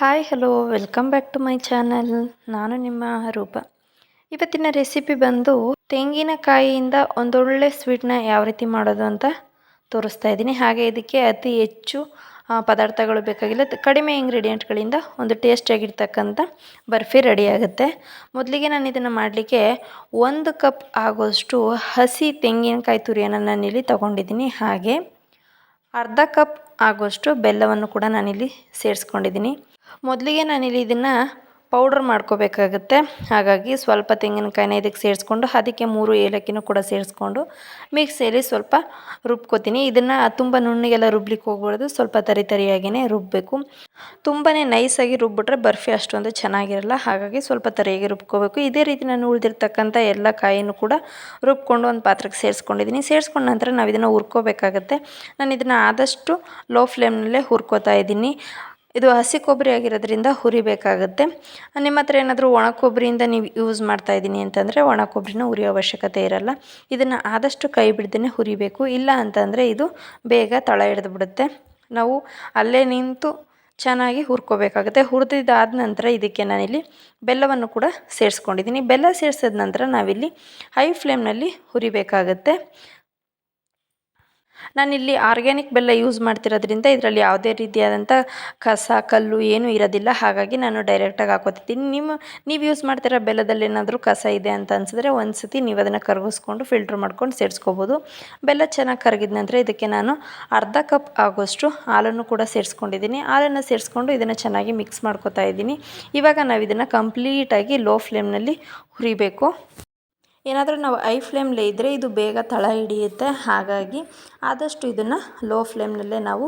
Hi hello welcome back to my channel ನಾನು ನಿಮ್ಮ ರೂಪ. ಇವತ್ತಿನ ರೆಸಿಪಿ ಬಂದು ತೆಂಗಿನಕಾಯಿಯಿಂದ ಒಂದೊಳ್ಳೆ ಸ್ವೀಟ್ನ ಯಾವ ರೀತಿ ಮಾಡೋದು ಅಂತ ತೋರಿಸ್ತಾ ಇದ್ದೀನಿ. ಹಾಗೆ ಇದಕ್ಕೆ ಅತಿ ಹೆಚ್ಚು ಪದಾರ್ಥಗಳು ಬೇಕಾಗಿಲ್ಲ. ಕಡಿಮೆ ಇಂಗ್ರೀಡಿಯೆಂಟ್ಗಳಿಂದ ಒಂದು ಟೇಸ್ಟಿಯಾಗಿರ್ತಕ್ಕಂಥ ಬರ್ಫಿ ರೆಡಿ ಆಗುತ್ತೆ. ಮೊದಲಿಗೆ ನಾನು ಇದನ್ನು ಮಾಡಲಿಕ್ಕೆ ಒಂದು ಕಪ್ ಆಗೋಷ್ಟು ಹಸಿ ತೆಂಗಿನಕಾಯಿ ತುರಿಯನ್ನು ನಾನಿಲ್ಲಿ ತೊಗೊಂಡಿದ್ದೀನಿ. ಹಾಗೆ ಅರ್ಧ ಕಪ್ ಆಗುವಷ್ಟು ಬೆಲ್ಲವನ್ನು ಕೂಡ ನಾನಿಲ್ಲಿ ಸೇರಿಸ್ಕೊಂಡಿದ್ದೀನಿ. ಮೊದಲಿಗೆ ನಾನಿಲ್ಲಿ ಇದನ್ನು ಪೌಡ್ರ್ ಮಾಡ್ಕೋಬೇಕಾಗುತ್ತೆ. ಹಾಗಾಗಿ ಸ್ವಲ್ಪ ತೆಂಗಿನಕಾಯಿನ ಇದಕ್ಕೆ ಸೇರಿಸ್ಕೊಂಡು ಅದಕ್ಕೆ ಮೂರು ಏಲಕ್ಕಿನೂ ಕೂಡ ಸೇರಿಸ್ಕೊಂಡು ಮಿಕ್ಸಿಯಲ್ಲಿ ಸ್ವಲ್ಪ ರುಬ್ಕೋತೀನಿ. ಇದನ್ನು ತುಂಬ ನುಣ್ಣಿಗೆಲ್ಲ ರುಬ್ಲಿಕ್ಕೆ ಹೋಗ್ಬಾರ್ದು. ಸ್ವಲ್ಪ ತರಿ ತರಿಯಾಗಿಯೇ ರುಬ್ಬಬೇಕು ತುಂಬಾ ನೈಸಾಗಿ ರುಬ್ಬಿಟ್ರೆ ಬರ್ಫಿ ಅಷ್ಟೊಂದು ಚೆನ್ನಾಗಿರಲ್ಲ. ಹಾಗಾಗಿ ಸ್ವಲ್ಪ ತರಿಯಾಗಿ ರುಬ್ಕೋಬೇಕು. ಇದೇ ರೀತಿ ನಾನು ಉಳಿದಿರ್ತಕ್ಕಂಥ ಎಲ್ಲ ಕಾಯಿನೂ ಕೂಡ ರುಬ್ಕೊಂಡು ಒಂದು ಪಾತ್ರಕ್ಕೆ ಸೇರಿಸ್ಕೊಂಡಿದ್ದೀನಿ. ಸೇರಿಸ್ಕೊಂಡ ನಂತರ ನಾವು ಇದನ್ನು ಹುರ್ಕೋಬೇಕಾಗತ್ತೆ. ನಾನು ಇದನ್ನು ಆದಷ್ಟು ಲೋ ಫ್ಲೇಮ್ನಲ್ಲೇ ಹುರ್ಕೋತಾ ಇದ್ದೀನಿ. ಇದು ಹಸಿ ಕೊಬ್ಬರಿ ಆಗಿರೋದ್ರಿಂದ ಹುರಿಬೇಕಾಗುತ್ತೆ. ನಿಮ್ಮ ಹತ್ರ ಏನಾದರೂ ಒಣ ಕೊಬ್ಬರಿಯಿಂದ ನೀವು ಯೂಸ್ ಮಾಡ್ತಾ ಇದ್ದೀನಿ ಅಂತಂದರೆ ಒಣ ಕೊಬ್ಬರಿನ ಹುರಿಯೋ ಅವಶ್ಯಕತೆ ಇರಲ್ಲ. ಇದನ್ನು ಆದಷ್ಟು ಕೈ ಬಿಡ್ದೇ ಹುರಿಬೇಕು. ಇಲ್ಲ ಅಂತಂದರೆ ಇದು ಬೇಗ ತಳ ಹಿಡಿದು ಬಿಡುತ್ತೆ ನಾವು ಅಲ್ಲೇ ನಿಂತು ಚೆನ್ನಾಗಿ ಹುರ್ಕೋಬೇಕಾಗುತ್ತೆ. ಹುರಿದಿದ್ದಾದ ನಂತರ ಇದಕ್ಕೆ ನಾನಿಲ್ಲಿ ಬೆಲ್ಲವನ್ನು ಕೂಡ ಸೇರಿಸ್ಕೊಂಡಿದ್ದೀನಿ. ಬೆಲ್ಲ ಸೇರಿಸಿದ ನಂತರ ನಾವಿಲ್ಲಿ ಹೈ ಫ್ಲೇಮ್ನಲ್ಲಿ ಹುರಿಬೇಕಾಗತ್ತೆ. ನಾನಿಲ್ಲಿ ಆರ್ಗ್ಯಾನಿಕ್ ಬೆಲ್ಲ ಯೂಸ್ ಮಾಡ್ತಿರೋದ್ರಿಂದ ಇದರಲ್ಲಿ ಯಾವುದೇ ರೀತಿಯಾದಂಥ ಕಸ, ಕಲ್ಲು ಏನೂ ಇರೋದಿಲ್ಲ. ಹಾಗಾಗಿ ನಾನು ಡೈರೆಕ್ಟಾಗಿ ಹಾಕೋತಿದ್ದೀನಿ. ನಿಮ್ಮ, ನೀವು ಯೂಸ್ ಮಾಡ್ತಿರೋ ಬೆಲ್ಲದಲ್ಲಿ ಏನಾದರೂ ಕಸ ಇದೆ ಅಂತ ಅನ್ಸಿದ್ರೆ ಒಂದು ಸತಿ ನೀವು ಅದನ್ನು ಕರಗಿಸ್ಕೊಂಡು ಫಿಲ್ಟ್ರ್ ಮಾಡ್ಕೊಂಡು ಸೇರಿಸ್ಕೋಬೋದು. ಬೆಲ್ಲ ಚೆನ್ನಾಗಿ ಕರಗಿದ ನಂತರ ಇದಕ್ಕೆ ನಾನು ಅರ್ಧ ಕಪ್ ಆಗೋಷ್ಟು ಹಾಲನ್ನು ಕೂಡ ಸೇರಿಸ್ಕೊಂಡಿದ್ದೀನಿ. ಹಾಲನ್ನು ಸೇರಿಸ್ಕೊಂಡು ಇದನ್ನು ಚೆನ್ನಾಗಿ ಮಿಕ್ಸ್ ಮಾಡ್ಕೋತಾ ಇದ್ದೀನಿ. ಇವಾಗ ನಾವು ಇದನ್ನು ಕಂಪ್ಲೀಟಾಗಿ ಲೋ ಫ್ಲೇಮ್ನಲ್ಲಿ ಹುರಿಬೇಕು. ಏನಾದರೂ ನಾವು ಐ ಫ್ಲೇಮ್ಲೇ ಇದ್ದರೆ ಇದು ಬೇಗ ತಳ ಹಿಡಿಯುತ್ತೆ. ಹಾಗಾಗಿ ಆದಷ್ಟು ಇದನ್ನು ಲೋ ಫ್ಲೇಮ್ನಲ್ಲೇ ನಾವು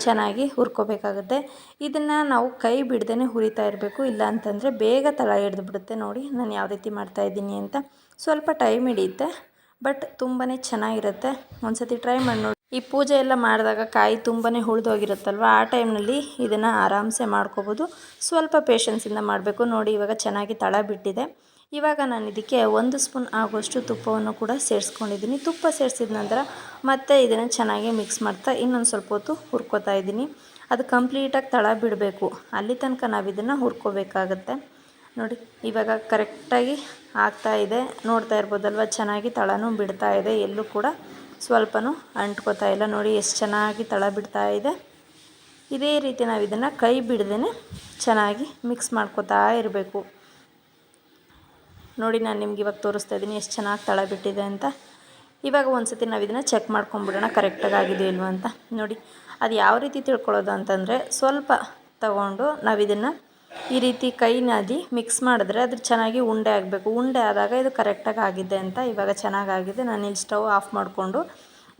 ಚೆನ್ನಾಗಿ ಹುರ್ಕೋಬೇಕಾಗುತ್ತೆ. ಇದನ್ನು ನಾವು ಕೈ ಬಿಡ್ದೇ ಹುರಿತಾ ಇರಬೇಕು. ಇಲ್ಲ ಅಂತಂದರೆ ಬೇಗ ತಳ ಹಿಡಿದು ಬಿಡುತ್ತೆ ನೋಡಿ. ನಾನು ಯಾವ ರೀತಿ ಮಾಡ್ತಾಯಿದ್ದೀನಿ ಅಂತ ಸ್ವಲ್ಪ ಟೈಮ್ ಹಿಡಿಯುತ್ತೆ. ಬಟ್ ತುಂಬಾ ಚೆನ್ನಾಗಿರುತ್ತೆ. ಒಂದು ಸತಿ ಟ್ರೈ ಮಾಡಿ ನೋಡಿ. ಈ ಪೂಜೆ ಎಲ್ಲ ಮಾಡಿದಾಗ ಕಾಯಿ ತುಂಬಾ ಉಳಿದೋಗಿರುತ್ತಲ್ವ? ಆ ಟೈಮ್ನಲ್ಲಿ ಇದನ್ನು ಆರಾಮ್ಸೆ ಮಾಡ್ಕೋಬೋದು. ಸ್ವಲ್ಪ ಪೇಷನ್ಸಿಂದ ಮಾಡಬೇಕು. ನೋಡಿ ಇವಾಗ ಚೆನ್ನಾಗಿ ತಳ ಬಿಟ್ಟಿದೆ. ಇವಾಗ ನಾನು ಇದಕ್ಕೆ ಒಂದು ಸ್ಪೂನ್ ಆಗೋಷ್ಟು ತುಪ್ಪವನ್ನು ಕೂಡ ಸೇರಿಸ್ಕೊಂಡಿದ್ದೀನಿ. ತುಪ್ಪ ಸೇರಿಸಿದ ನಂತರ ಮತ್ತೆ ಇದನ್ನು ಚೆನ್ನಾಗಿ ಮಿಕ್ಸ್ ಮಾಡ್ತಾ ಇನ್ನೊಂದು ಸ್ವಲ್ಪ ಹೊತ್ತು ಹುರ್ಕೋತಾ ಇದ್ದೀನಿ. ಅದು ಕಂಪ್ಲೀಟಾಗಿ ತಳ ಬಿಡಬೇಕು. ಅಲ್ಲಿ ತನಕ ನಾವು ಇದನ್ನು ಹುರ್ಕೋಬೇಕಾಗತ್ತೆ. ನೋಡಿ, ಇವಾಗ ಕರೆಕ್ಟಾಗಿ ಆಗ್ತಾ ಇದೆ. ನೋಡ್ತಾ ಇರ್ಬೋದಲ್ವ, ಚೆನ್ನಾಗಿ ತಳನೂ ಬಿಡ್ತಾ ಇದೆ. ಎಲ್ಲೂ ಕೂಡ ಸ್ವಲ್ಪನೂ ಅಂಟ್ಕೋತಾ ಇಲ್ಲ. ನೋಡಿ, ಎಷ್ಟು ಚೆನ್ನಾಗಿ ತಳ ಬಿಡ್ತಾ ಇದೆ. ಇದೇ ರೀತಿ ನಾವು ಇದನ್ನು ಕೈ ಬಿಡ್ದೇ ಚೆನ್ನಾಗಿ ಮಿಕ್ಸ್ ಮಾಡ್ಕೋತಾ ಇರಬೇಕು. ನೋಡಿ ನಾನು ನಿಮ್ಗೆ ಇವಾಗ ತೋರಿಸ್ತಾ ಇದ್ದೀನಿ ಎಷ್ಟು ಚೆನ್ನಾಗಿ ತಳ ಬಿಟ್ಟಿದೆ ಅಂತ. ಇವಾಗ ಒಂದು ಸತಿ ನಾವು ಇದನ್ನು ಚೆಕ್ ಮಾಡ್ಕೊಂಬಿಡೋಣ ಕರೆಕ್ಟಾಗಿ ಆಗಿದೆ ಇಲ್ವ ಅಂತ. ನೋಡಿ, ಅದು ಯಾವ ರೀತಿ ತಿಳ್ಕೊಳ್ಳೋದು ಅಂತಂದರೆ ಸ್ವಲ್ಪ ತಗೊಂಡು ನಾವು ಇದನ್ನು ಈ ರೀತಿ ಕೈನಾದಿ ಮಿಕ್ಸ್ ಮಾಡಿದ್ರೆ ಅದ್ರ ಚೆನ್ನಾಗಿ ಉಂಡೆ ಆಗಬೇಕು. ಉಂಡೆ ಆದಾಗ ಇದು ಕರೆಕ್ಟಾಗಿ ಆಗಿದೆ ಅಂತ ಇವಾಗ ಚೆನ್ನಾಗಾಗಿದೆ ನಾನಿಲ್ಲಿ ಸ್ಟವ್ ಆಫ್ ಮಾಡಿಕೊಂಡು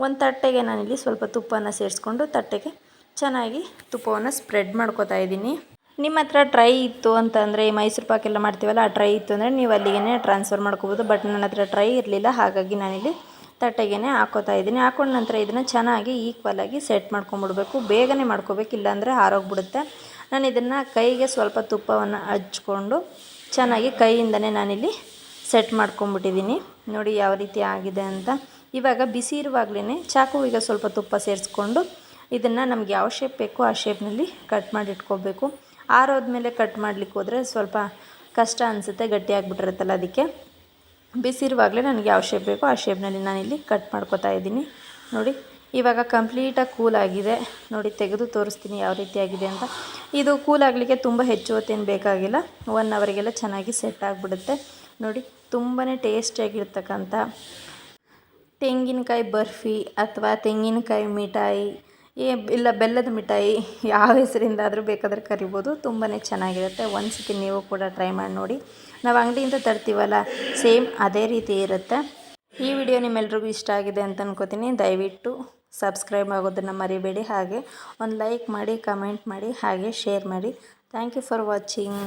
ಒಂದು ತಟ್ಟೆಗೆ ನಾನಿಲ್ಲಿ ಸ್ವಲ್ಪ ತುಪ್ಪನ ಸೇರಿಸ್ಕೊಂಡು ತಟ್ಟೆಗೆ ಚೆನ್ನಾಗಿ ತುಪ್ಪವನ್ನು ಸ್ಪ್ರೆಡ್ ಮಾಡ್ಕೋತಾ ಇದ್ದೀನಿ. ನಿಮ್ಮ ಹತ್ರ ಟ್ರೈ ಇತ್ತು ಅಂತಂದರೆ ಈ ಮೈಸೂರು ಪಾಕ್ ಎಲ್ಲ ಮಾಡ್ತೀವಲ್ಲ, ಆ ಟ್ರೈ ಇತ್ತು ಅಂದರೆ ನೀವು ಅಲ್ಲಿಗೆ ಟ್ರಾನ್ಸ್ಫರ್ ಮಾಡ್ಕೋಬೋದು. ಬಟ್ ನನ್ನ ಹತ್ರ ಟ್ರೈ ಇರಲಿಲ್ಲ, ಹಾಗಾಗಿ ನಾನಿಲ್ಲಿ ತಟ್ಟೆಗೆ ಹಾಕೋತಾ ಇದ್ದೀನಿ. ಹಾಕೊಂಡ ನಂತರ ಇದನ್ನು ಚೆನ್ನಾಗಿ ಈಕ್ವಲಾಗಿ ಸೆಟ್ ಮಾಡ್ಕೊಂಬಿಡ್ಬೇಕು. ಬೇಗನೆ ಮಾಡ್ಕೋಬೇಕು, ಇಲ್ಲಾಂದರೆ ಹಾರೋಗ್ಬಿಡುತ್ತೆ. ನಾನು ಇದನ್ನು ಕೈಗೆ ಸ್ವಲ್ಪ ತುಪ್ಪವನ್ನು ಹಚ್ಕೊಂಡು ಚೆನ್ನಾಗಿ ಕೈಯಿಂದನೇ ನಾನಿಲ್ಲಿ ಸೆಟ್ ಮಾಡ್ಕೊಂಬಿಟ್ಟಿದ್ದೀನಿ. ನೋಡಿ ಯಾವ ರೀತಿ ಆಗಿದೆ ಅಂತ. ಇವಾಗ ಬಿಸಿ ಇರುವಾಗಲೇ ಚಾಕುವಿಗೆ ಸ್ವಲ್ಪ ತುಪ್ಪ ಸೇರಿಸ್ಕೊಂಡು ಇದನ್ನು ನಮ್ಗೆ ಯಾವ ಶೇಪ್ ಬೇಕೋ ಆ ಶೇಪ್ನಲ್ಲಿ ಕಟ್ ಮಾಡಿ ಇಟ್ಕೋಬೇಕು ಆರೋದ್ಮೇಲೆ ಕಟ್ ಮಾಡ್ಲಿಕ್ಕೆ ಹೋದರೆ ಸ್ವಲ್ಪ ಕಷ್ಟ ಅನಿಸುತ್ತೆ ಗಟ್ಟಿಯಾಗಿಬಿಟ್ಟಿರುತ್ತಲ್ಲ ಅದಕ್ಕೆ. ಬಿಸಿರುವಾಗಲೇ ನನಗೆ ಯಾವ ಶೇಪ್ ಬೇಕೋ ಆ ಶೇಪ್ನಲ್ಲಿ ನಾನಿಲ್ಲಿ ಕಟ್ ಮಾಡ್ಕೋತಾ ಇದ್ದೀನಿ. ನೋಡಿ, ಇವಾಗ ಕಂಪ್ಲೀಟಾಗಿ ಕೂಲ್ ಆಗಿದೆ. ನೋಡಿ, ತೆಗೆದು ತೋರಿಸ್ತೀನಿ ಯಾವ ರೀತಿ ಆಗಿದೆ ಅಂತ. ಇದು ಕೂಲ್ ಆಗಲಿಕ್ಕೆ ತುಂಬ ಹೆಚ್ಚು ಹೊತ್ತೇನು ಬೇಕಾಗಿಲ್ಲ. ಒನ್ ಅವರಿಗೆಲ್ಲ ಚೆನ್ನಾಗಿ ಸೆಟ್ ಆಗಿಬಿಡುತ್ತೆ. ನೋಡಿ ತುಂಬಾ ಟೇಸ್ಟಿಯಾಗಿರ್ತಕ್ಕಂಥ ತೆಂಗಿನಕಾಯಿ ಬರ್ಫಿ ಅಥವಾ ತೆಂಗಿನಕಾಯಿ ಮಿಠಾಯಿ ಏ, ಇಲ್ಲ, ಬೆಲ್ಲದ ಮಿಠಾಯಿ ಯಾವ ಹೆಸರಿಂದಾದರೂ ಬೇಕಾದರೆ ಕರಿಬೋದು. ತುಂಬಾ ಚೆನ್ನಾಗಿರುತ್ತೆ. ಒಂದು ಸತಿ ನೀವು ಕೂಡ ಟ್ರೈ ಮಾಡಿ ನೋಡಿ. ನಾವು ಅಂಗಡಿಯಿಂದ ತರ್ತೀವಲ್ಲ ಸೇಮ್ ಅದೇ ರೀತಿ ಇರುತ್ತೆ. ಈ ವಿಡಿಯೋ ನಿಮ್ಮೆಲ್ರಿಗೂ ಇಷ್ಟ ಆಗಿದೆ ಅಂತ ಅನ್ಕೋತೀನಿ. ದಯವಿಟ್ಟು ಸಬ್ಸ್ಕ್ರೈಬ್ ಆಗೋದನ್ನು ಮರಿಬೇಡಿ. ಹಾಗೆ ಒಂದು ಲೈಕ್ ಮಾಡಿ ಕಮೆಂಟ್ ಮಾಡಿ, ಹಾಗೆ ಶೇರ್ ಮಾಡಿ. Thank you for watching